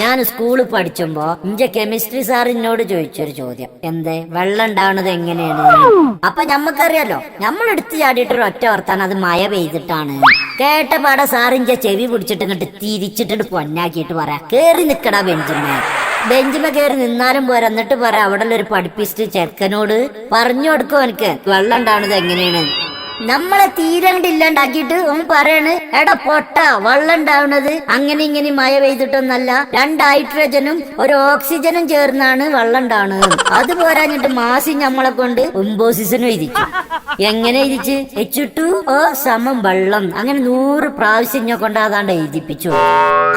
ഞാൻ സ്കൂളിൽ പഠിച്ചുമ്പോ ഇന്റെ കെമിസ്ട്രി സാർ എന്നോട് ചോദിച്ചൊരു ചോദ്യം. എന്തേ? വെള്ളം ഉണ്ടാവുന്നത് എങ്ങനെയാണ്? അപ്പൊ ഞമ്മക്കറിയാലോ നമ്മൾ എടുത്തു ചാടിയിട്ടൊരു ഒറ്റ ഓർത്താണ് അത് മഴ പെയ്തിട്ടാണ്. കേട്ട പാടെ സാറിന്റെ ചെവി പിടിച്ചിട്ട് ഇങ്ങോട്ട് തിരിച്ചിട്ട് പൊന്നാക്കിയിട്ട് പറയാ കേറി നിക്കടാ ബെഞ്ചിമേ ബെഞ്ചിമ കേറി നിന്നാലും പോരാ എന്നിട്ട് പറ അവിടെ ഒരു പഠിപ്പിച്ചിട്ട് ചെറുക്കനോട് പറഞ്ഞു കൊടുക്കും എനിക്ക് വെള്ളം ഉണ്ടാവുന്നത് എങ്ങനെയാണ്? നമ്മളെ തീരണ്ട് ഉം പറയാണ് എടാ പൊട്ട വെള്ളം ഉണ്ടാവുന്നത് അങ്ങനെ ഇങ്ങനെ മഴ പെയ്തിട്ടൊന്നല്ല രണ്ട് ഹൈഡ്രജനും ഒരു ഓക്സിജനും ചേർന്നാണ് വെള്ളം ഉണ്ടാവുന്നത് അത് പോരാഞ്ഞിട്ട് മാസി നമ്മളെ കൊണ്ട് ഒമ്പോസിസനും എഴുതിച്ചു. എങ്ങനെ ഇരിച്ച് എച്ച് ടു ഓ സമം വെള്ളം. അങ്ങനെ നൂറ് പ്രാവശ്യം ഞാൻ കൊണ്ട് അതാണ്ട് എഴുതിപ്പിച്ചു.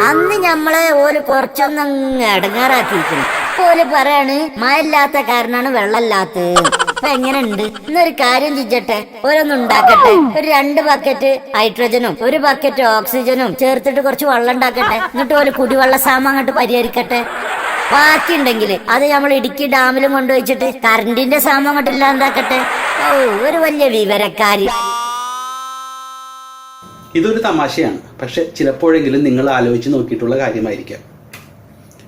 അന്ന് ഞമ്മളെ ഓര് കുറച്ചൊന്നങ്ങ് അടങ്ങാറാക്കിയിരിക്കുന്നു. ഓൽ പറയാണ് മഴ ഇല്ലാത്ത കാരണമാണ് വെള്ളമില്ലാത്തത്. അപ്പൊ എങ്ങനെയുണ്ട്? ഇന്നൊരു കാര്യം ചിച്ചട്ടെ ഓരോന്നും ഉണ്ടാക്കട്ടെ. ഒരു രണ്ട് ബക്കറ്റ് ഹൈഡ്രജനും ഒരു ബക്കറ്റ് ഓക്സിജനും ചേർത്തിട്ട് കുറച്ച് വെള്ളം ഉണ്ടാക്കട്ടെ. എന്നിട്ട് ഒരു കുടിവെള്ള സാമാൻ അങ്ങോട്ട് പരിഹരിക്കട്ടെ. ബാക്കിയുണ്ടെങ്കിൽ അത് നമ്മൾ ഇടുക്കി ഡാമിലും കൊണ്ടുവച്ചിട്ട് കറണ്ടിന്റെ സാമാൻ അങ്ങോട്ട് ഇല്ലാണ്ടാക്കട്ടെ. ഓ ഒരു വലിയ വിവരക്കാരി. ഇതൊരു തമാശയാണ്. പക്ഷെ ചിലപ്പോഴെങ്കിലും നിങ്ങൾ ആലോചിച്ച് നോക്കിയിട്ടുള്ള കാര്യമായിരിക്കാം.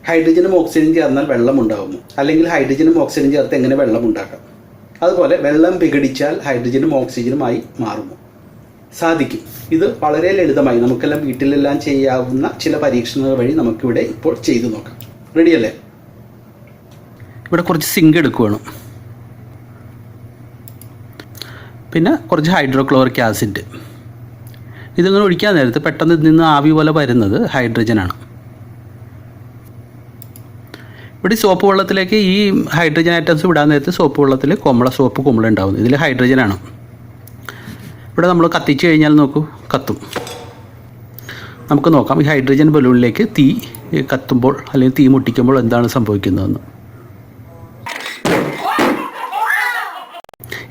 ഹൈഡ്രജനും ഓക്സിജനും ചേർന്നാൽ വെള്ളം ഉണ്ടാകുമോ അല്ലെങ്കിൽ ഹൈഡ്രജനും ഓക്സിജനും ചേർത്ത് എങ്ങനെ വെള്ളം ഉണ്ടാക്കാം അതുപോലെ വെള്ളം വിഘടിച്ചാൽ ഹൈഡ്രജനും ഓക്സിജനുമായി മാറുമോ സാധിക്കും. ഇത് വളരെ ലളിതമായി നമുക്കെല്ലാം വീട്ടിലെല്ലാം ചെയ്യാവുന്ന ചില പരീക്ഷണങ്ങൾ വഴി നമുക്കിവിടെ ഇപ്പോൾ ചെയ്തു നോക്കാം. റെഡിയല്ലേ ഇവിടെ കുറച്ച് സിങ്ക് എടുക്കുകയാണ് പിന്നെ കുറച്ച് ഹൈഡ്രോക്ലോറിക് ആസിഡ് ഇതിങ്ങനെ ഒഴിക്കാൻ നേരത്ത് പെട്ടെന്ന് ഇതിൽ നിന്ന് ആവി പോലെ വരുന്നത് ഹൈഡ്രജനാണ് ഇവിടെ സോപ്പ് വെള്ളത്തിലേക്ക് ഈ ഹൈഡ്രജൻ ഐറ്റംസ് വിടാൻ നേരത്ത് സോപ്പ് വെള്ളത്തിൽ കൊമ്പള സോപ്പ് കുമ്പള ഉണ്ടാവും. ഇതിൽ ഹൈഡ്രജനാണ് ഇവിടെ നമ്മൾ കത്തിച്ച് കഴിഞ്ഞാൽ നോക്കൂ കത്തും. നമുക്ക് നോക്കാം ഈ ഹൈഡ്രജൻ ബലൂണിലേക്ക് തീ കത്തുമ്പോൾ അല്ലെങ്കിൽ തീ മുട്ടിക്കുമ്പോൾ എന്താണ് സംഭവിക്കുന്നതെന്ന്.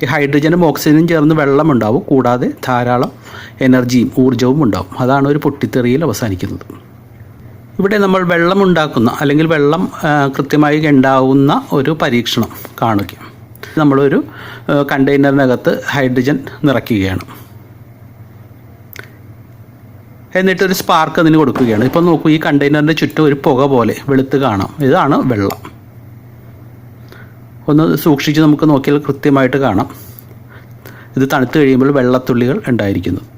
ഈ ഹൈഡ്രജനും ഓക്സിജനും ചേർന്ന് വെള്ളം ഉണ്ടാവും. കൂടാതെ ധാരാളം എനർജിയും ഊർജവും ഉണ്ടാവും. അതാണ് ഒരു പൊട്ടിത്തെറിയിൽ അവസാനിക്കുന്നത്. ഇവിടെ നമ്മൾ വെള്ളം ഉണ്ടാക്കുന്ന അല്ലെങ്കിൽ വെള്ളം കൃത്യമായി ഉണ്ടാവുന്ന ഒരു പരീക്ഷണം കാണുക. നമ്മളൊരു കണ്ടെയ്നറിനകത്ത് ഹൈഡ്രജൻ നിറയ്ക്കുകയാണ്. എന്നിട്ടൊരു സ്പാർക്ക് അതിന് കൊടുക്കുകയാണ്. ഇപ്പം നോക്കൂ ഈ കണ്ടെയ്നറിന്റെ ചുറ്റും ഒരു പുക പോലെ വെളുത്ത് കാണാം. ഇതാണ് വെള്ളം. ഒന്ന് സൂക്ഷിച്ച് നമുക്ക് നോക്കിയാൽ കൃത്യമായിട്ട് കാണാം. ഇത് തണുത്ത് കഴിയുമ്പോൾ വെള്ളത്തുള്ളികൾ ഉണ്ടായിരിക്കുന്നത്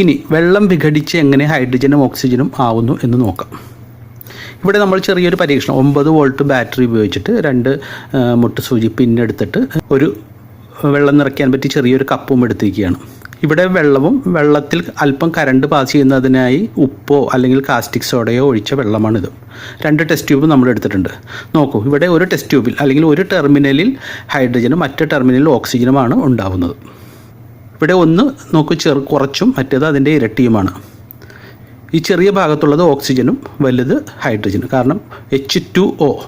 ഇനി വെള്ളം വിഘടിച്ച് എങ്ങനെ ഹൈഡ്രജനും ഓക്സിജനും ആവുന്നു എന്ന് നോക്കാം. ഇവിടെ നമ്മൾ ചെറിയൊരു പരീക്ഷണം. ഒമ്പത് വോൾട്ട് ബാറ്ററി ഉപയോഗിച്ചിട്ട് രണ്ട് മുട്ട സൂചി പിന്നെടുത്തിട്ട് ഒരു വെള്ളം നിറയ്ക്കാൻ പറ്റി ചെറിയൊരു കപ്പും എടുത്തിരിക്കുകയാണ്. ഇവിടെ വെള്ളവും വെള്ളത്തിൽ അല്പം കരണ്ട് പാസ് ചെയ്യുന്നതിനായി ഉപ്പോ അല്ലെങ്കിൽ കാസ്റ്റിക് സോഡയോ ഒഴിച്ച വെള്ളമാണിത്. രണ്ട് ടെസ്റ്റ് ട്യൂബ് നമ്മൾ എടുത്തിട്ടുണ്ട്. നോക്കൂ ഇവിടെ ഒരു ടെസ്റ്റ് ട്യൂബിൽ അല്ലെങ്കിൽ ഒരു ടെർമിനലിൽ ഹൈഡ്രജനും മറ്റ് ടെർമിനലിൽ ഓക്സിജനുമാണ് ഉണ്ടാവുന്നത്. ഇവിടെ ഒന്ന് നോക്കൂ ചെറു കുറച്ചും മറ്റേത് അതിന്റെ ഇരട്ടിയുമാണ്. ഈ ചെറിയ ഭാഗത്തുള്ളത് ഓക്സിജനും വലുത് ഹൈഡ്രജനും. കാരണം എച്ച് ടു ഒ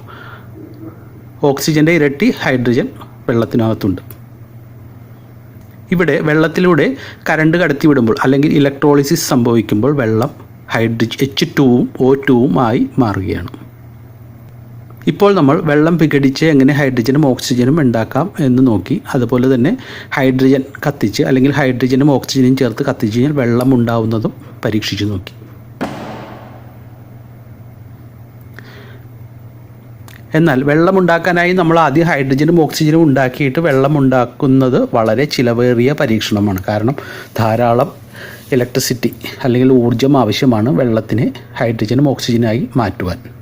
ഓക്സിജന്റെ ഇരട്ടി ഹൈഡ്രജൻ വെള്ളത്തിനകത്തുണ്ട്. ഇവിടെ വെള്ളത്തിലൂടെ കരണ്ട് കടത്തി വിടുമ്പോൾ അല്ലെങ്കിൽ ഇലക്ട്രോളിസിസ് സംഭവിക്കുമ്പോൾ വെള്ളം ഹൈഡ്രജൻ എച്ച് ടുവും ഒ ടുവും ആയി മാറുകയാണ്. ഇപ്പോൾ നമ്മൾ വെള്ളം വിഘടിച്ച് എങ്ങനെ ഹൈഡ്രജനും ഓക്സിജനും ഉണ്ടാക്കാം എന്ന് നോക്കി. അതുപോലെ തന്നെ ഹൈഡ്രജൻ കത്തിച്ച് അല്ലെങ്കിൽ ഹൈഡ്രജനും ഓക്സിജനും ചേർത്ത് കത്തിച്ച് കഴിഞ്ഞാൽ വെള്ളം ഉണ്ടാവുന്നതും പരീക്ഷിച്ചു നോക്കി. എന്നാൽ വെള്ളം ഉണ്ടാക്കാനായി നമ്മൾ ആദ്യം ഹൈഡ്രജനും ഓക്സിജനും ഉണ്ടാക്കിയിട്ട് വെള്ളം ഉണ്ടാക്കുന്നത് വളരെ ചിലവേറിയ പരീക്ഷണമാണ്. കാരണം ധാരാളം ഇലക്ട്രിസിറ്റി അല്ലെങ്കിൽ ഊർജം ആവശ്യമാണ് വെള്ളത്തിന് ഹൈഡ്രജനും ഓക്സിജനായി മാറ്റുവാൻ.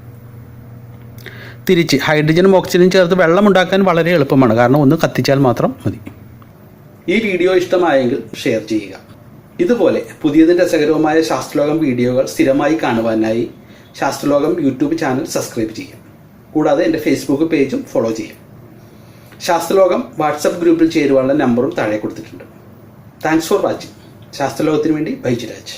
തിരിച്ച് ഹൈഡ്രജനും ഓക്സിജനും ചേർത്ത് വെള്ളം ഉണ്ടാക്കാൻ വളരെ എളുപ്പമാണ്. കാരണം ഒന്ന് കത്തിച്ചാൽ മാത്രം മതി. ഈ വീഡിയോ ഇഷ്ടമായെങ്കിൽ ഷെയർ ചെയ്യുക. ഇതുപോലെ പുതിയതും രസകരവുമായ ശാസ്ത്രലോകം വീഡിയോകൾ സ്ഥിരമായി കാണുവാനായി ശാസ്ത്രലോകം യൂട്യൂബ് ചാനൽ സബ്സ്ക്രൈബ് ചെയ്യാം കൂടാതെ എന്റെ ഫേസ്ബുക്ക് പേജും ഫോളോ ചെയ്യാം ശാസ്ത്രലോകം വാട്സപ്പ് ഗ്രൂപ്പിൽ ചേരുവാനുള്ള നമ്പറും താഴെ കൊടുത്തിട്ടുണ്ട്. താങ്ക്സ് ഫോർ വാച്ചിങ് ശാസ്ത്രലോകത്തിന് വേണ്ടി ബൈജുരാജ്.